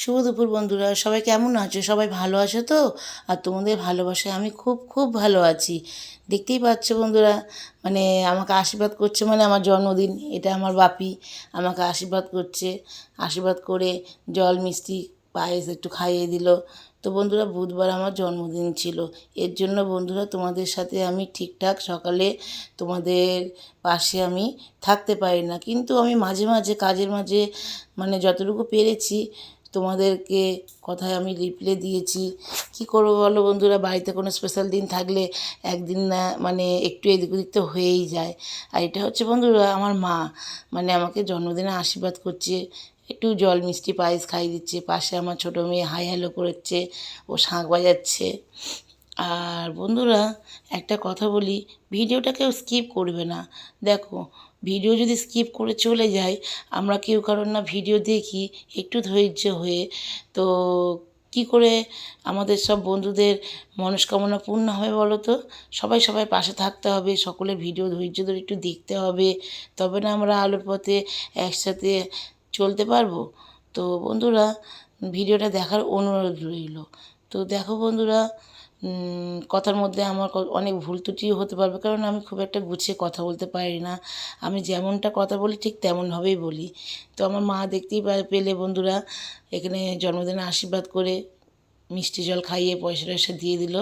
শুভ দুপুর বন্ধুরা, সবাই কেমন আছো? সবাই ভালো আছো তো? আর তোমাদের ভালোবাসায় আমি খুব খুব ভালো আছি। দেখতেই পাচ্ছ বন্ধুরা মানে আমাকে আশীর্বাদ করছে মানে আমার জন্মদিন, এটা আমার বাপি আমাকে আশীর্বাদ করছে। আশীর্বাদ করে জল, মিষ্টি, পায়েস একটু খাইয়ে দিল। তো বন্ধুরা, বুধবার আমার জন্মদিন ছিল। এর জন্য বন্ধুরা, তোমাদের সাথে আমি ঠিকঠাক সকালে তোমাদের পাশে আমি থাকতে পারি না। কিন্তু আমি মাঝে মাঝে, কাজের মাঝে মানে যতটুকু পেরেছি তোমাদেরকে কথায় আমি রিপ্লে দিয়েছি। কি করব বলো বন্ধুরা? বাড়িতে কোনো স্পেশাল দিন থাকলে একদিন না মানে একটু এদিক ওদিক তো হয়েই যায়। আর এটা হচ্ছে বন্ধুরা, আমার মা মানে আমাকে জন্মদিনে আশীর্বাদ করছে। একটু জল মিষ্টি পায়েস খাইয়ে দিচ্ছে। পাশে আমার ছোটো মেয়ে হাই হ্যালো করেছে। ও শাঁখ বাজাচ্ছে। আর বন্ধুরা, একটা কথা বলি, ভিডিওটা কেউ স্কিপ করবে না। দেখো ভিডিও যদি স্কিপ করে চলে যায় আমরা কেউ কারোর না ভিডিও দেখি, একটু ধৈর্য হয়ে। তো কি করে আমাদের সব বন্ধুদের মনস্কামনা পূর্ণ হবে বলো তো? সবাই সবাই পাশে থাকতে হবে সকলের ভিডিও ধৈর্য ধরে একটু দেখতে হবে। তবে না আমরা আলোর পথে একসাথে চলতে পারব? তো বন্ধুরা, ভিডিওটা দেখার অনুরোধ রইল। তো দেখো বন্ধুরা কথার মধ্যে আমার অনেক ভুল ত্রুটিও হতে পারবে, কারণ আমি খুব একটা গুছিয়ে কথা বলতে পারি না। আমি যেমনটা কথা বলি, ঠিক তেমনভাবেই বলি। তো আমার মা দেখতেই পেলে বন্ধুরা, এখানে জন্মদিনে আশীর্বাদ করে মিষ্টি জল খাইয়ে পয়সা টয়সা দিয়ে দিল।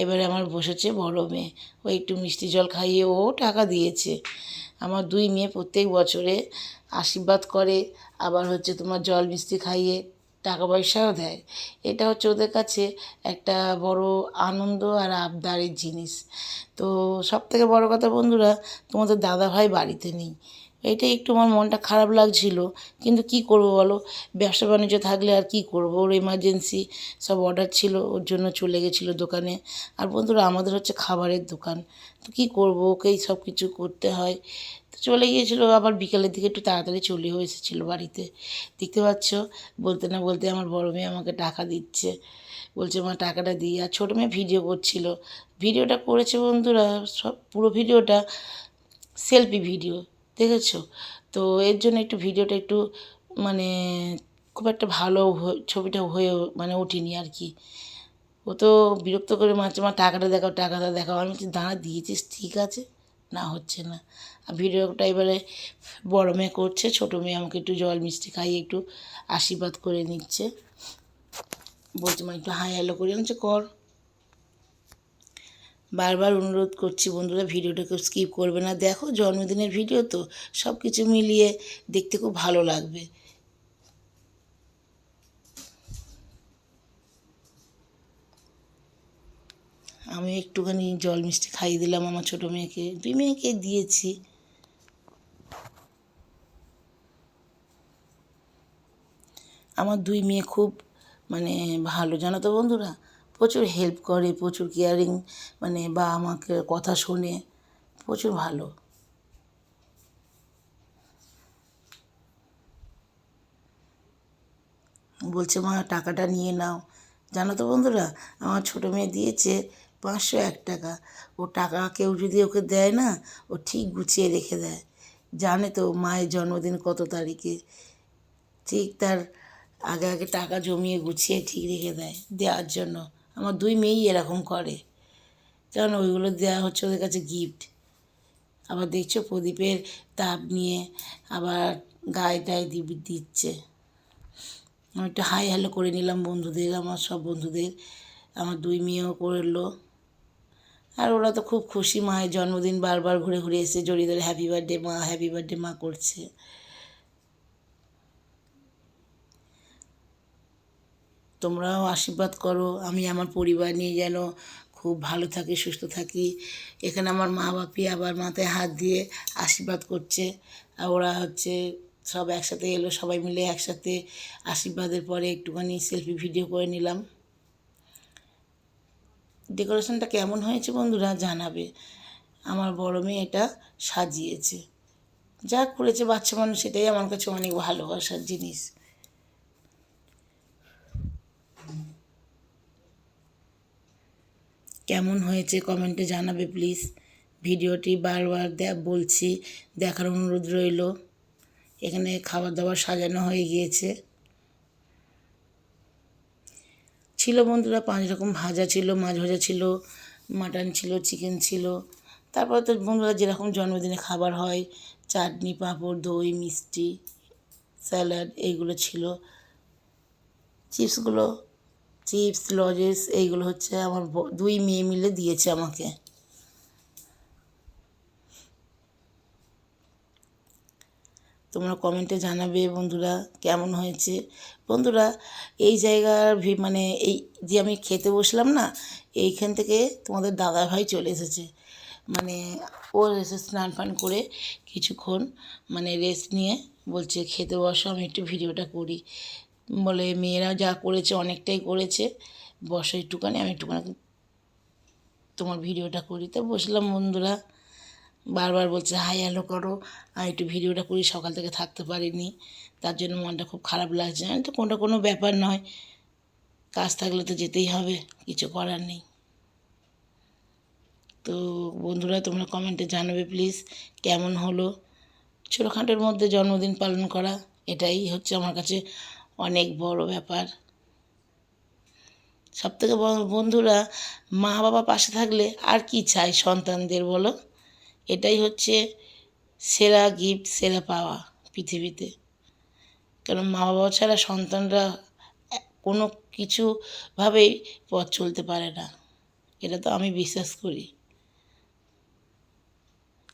এবারে আমার বসেছে বড় মেয়ে, ও একটু মিষ্টি জল খাইয়ে ও টাকা দিয়েছে। আমার দুই মেয়ে প্রত্যেক বছরে আশীর্বাদ করে, আবার হচ্ছে তোমার জল মিষ্টি খাইয়ে টাকা পয়সাও দেয়। এটা হচ্ছে ওদের কাছে একটা বড় আনন্দ আর আবদারের জিনিস। তো সব থেকে বড় কথা বন্ধুরা, তোমাদের দাদা ভাই বাড়িতে নেই। এইটা একটু আমার মনটা খারাপ লাগছিল। কিন্তু কি করব বলো? ব্যবসা বাণিজ্য থাকলে আর কি করব? ওর এমার্জেন্সি সব অর্ডার ছিল, ওর জন্য চলে গেছিল দোকানে। আর বন্ধুরা, আমাদের হচ্ছে খাবারের দোকান। তো কী করব? ওকেই সব কিছু করতে হয়। তো চলে গিয়েছিল, আবার বিকালের দিকে একটু তাড়াতাড়ি চলেও এসেছিল বাড়িতে। দেখতে পাচ্ছ? বলতে না বলতে আমার বড় মেয়ে আমাকে টাকা দিচ্ছে। বলছে, মা, টাকাটা দিই আর ছোটো মেয়ে ভিডিও করছিল। ভিডিওটা করেছে বন্ধুরা, সব পুরো ভিডিওটা সেলফি ভিডিও, দেখেছ? তো এর জন্য একটু ভিডিওটা একটু মানে খুব একটা ভালো ছবিটা হয়ে মানে ওঠেনি আর কি। ও তো বিরক্ত করে মাঝে মা, টাকাটা দেখাও টাকাটা দেখাও। আমি দাঁড়া, দিয়েছিস, ঠিক আছে। না হচ্ছে না। আর ভিডিওটা এবারে বড় মেয়ে করছে, ছোটো মেয়ে আমাকে একটু জল মিষ্টি খাইয়ে একটু আশীর্বাদ করে নিচ্ছে। বলছে, মা, একটু হাই হ্যালো করে আনছে কর। বারবার অনুরোধ করছি বন্ধুরা ভিডিওটাকে স্কিপ করবে না। দেখো, জন্মদিনের ভিডিও তো সব কিছু মিলিয়ে দেখতে খুব ভালো লাগবে। আমি একটুখানি জল মিষ্টি খাইয়ে দিলাম আমার ছোটো মেয়েকে। দুই মেয়েকে দিয়েছি। আমার দুই মেয়ে খুব মানে ভালো, জানো তো বন্ধুরা? প্রচুর হেল্প করে, প্রচুর কেয়ারিং মানে বা আমাকে কথা শোনে, প্রচুর ভালো। বলছে, মা, টাকাটা নিয়ে নাও। জানো তো বন্ধুরা, আমার ছোটো মেয়ে দিয়েছে পাঁচশো এক টাকা। ও টাকা কেউ যদি ওকে দেয় না, ও ঠিক গুছিয়ে রেখে দেয়। জানে তো মায়ের জন্মদিন কত তারিখে। ঠিক তার আগে আগে টাকা জমিয়ে গুছিয়ে ঠিক রেখে দেয় দেওয়ার জন্য। আমার দুই মেয়েই এরকম করে। কারণ ওইগুলো দেওয়া হচ্ছে ওদের কাছে গিফট আবার দেখছ প্রদীপের তাপ নিয়ে আবার গায়ে টায়ে দি- দিচ্ছে। আমি একটু হাই হ্যালো করে নিলাম বন্ধুদের, আমার সব বন্ধুদের। আমার দুই মেয়েও করল। আর ওরা তো খুব খুশি মায়ের জন্মদিন বারবার ঘুরে ঘুরে এসে জড়িয়ে ধরে হ্যাপি বার্থডে মা হ্যাপি বার্থডে মা করছে। তোমরাও আশীর্বাদ করো, আমি আমার পরিবার নিয়ে যেন খুব ভালো থাকি, সুস্থ থাকি। এখানে আমার মা বাপি আবার মাথায় হাত দিয়ে আশীর্বাদ করছে, আর ওরা হচ্ছে সব একসাথে এলো, সবাই মিলে একসাথে আশীর্বাদের পরে একটুখানি সেলফি ভিডিও করে নিলাম। ডেকোরেশনটা কেমন হয়েছে বন্ধুরা জানাবে। আমার বড় মেয়ে এটা সাজিয়েছে। যা করেছে বাচ্চা মানুষ, সেটাই আমার কাছে অনেক ভালোবাসার জিনিস। কেমন হয়েছে কমেন্টে জানাবে প্লিজ। ভিডিওটি বারবার বলছি, দেখার অনুরোধ রইল। এখানে খাবার দাবার সাজানো হয়ে গিয়েছে। ছিল বন্ধুরা, পাঁচ রকম ভাজা ছিল, মাছ ভাজা ছিল, মাটন ছিল, চিকেন ছিল। তারপর তো বন্ধুরা যেরকম জন্মদিনে খাবার হয়, চাটনি, পাঁপড়, দই, মিষ্টি, স্যালাড এইগুলো ছিল। চিপসগুলো, চিপস, লজেস এইগুলো হচ্ছে আমার দুই মেয়ে মিলে দিয়েছে আমাকে। তোমরা কমেন্টে জানাবে বন্ধুরা কেমন হয়েছে। বন্ধুরা, এই জায়গার মানে এই যে আমি খেতে বসলাম না, এইখান থেকে তোমাদের দাদা ভাই চলে এসেছে। মানে ও এসে স্নান ফান করে কিছুক্ষণ মানে রেস্ট নিয়ে বলছে, খেতে বসো, আমি একটু ভিডিওটা করি। বলে, মেয়েরা যা করেছে অনেকটাই করেছে, বসো একটুখানি, আমি একটুখানি তোমার ভিডিওটা করি। তো বসলাম বন্ধুরা। বারবার বলছে, হাই হ্যালো করো। আমি একটু ভিডিওটা করি, সকাল থেকে থাকতে পারিনি। তার জন্য মনটা খুব খারাপ লাগছে। তো কোনটা কোনো ব্যাপার নয়। কাজ থাকলে তো যেতেই হবে, কিছু করার নেই। তো বন্ধুরা, তোমরা কমেন্টে জানাবে প্লিজ, কেমন হলো? ছোটোখাটোর মধ্যে জন্মদিন পালন করা, এটাই হচ্ছে আমার কাছে অনেক বড় ব্যাপার। সবথেকে বন্ধুরা মা বাবা পাশে থাকলে আর কি চাই সন্তানদের বলো? এটাই হচ্ছে সেরা গিফট সেরা পাওয়া পৃথিবীতে। কারণ মা বাবা ছাড়া সন্তানরা কোনো কিছুভাবেই পথ চলতে পারে না। এটা তো আমি বিশ্বাস করি।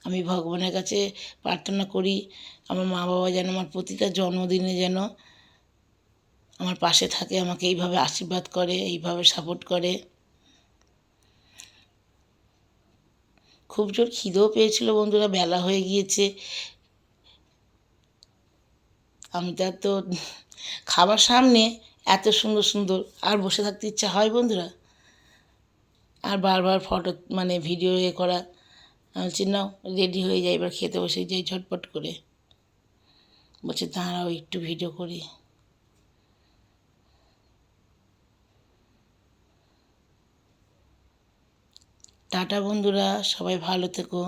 আমি ভগবানের কাছে প্রার্থনা করি, আমার মা বাবা যেন আমার প্রতিটা জন্মদিনে যেন আমার পাশে থাকে, আমাকে এইভাবে আশীর্বাদ করে, এইভাবে সাপোর্ট করে। খুব জোর খিদেও পেয়েছিল বন্ধুরা, বেলা হয়ে গিয়েছে। আমি তার তো খাবার সামনে এত সুন্দর সুন্দর আর বসে থাকতে ইচ্ছা হয় বন্ধুরা। আর বারবার ফটো মানে ভিডিও এ করা। আমি বলছি, নাও, রেডি হয়ে যাই এবার খেতে বসে যাই ঝটপট করে। বলছে, দাঁড়াও, একটু ভিডিও করি। টাটা বন্ধুরা সবাই ভালো থেকো।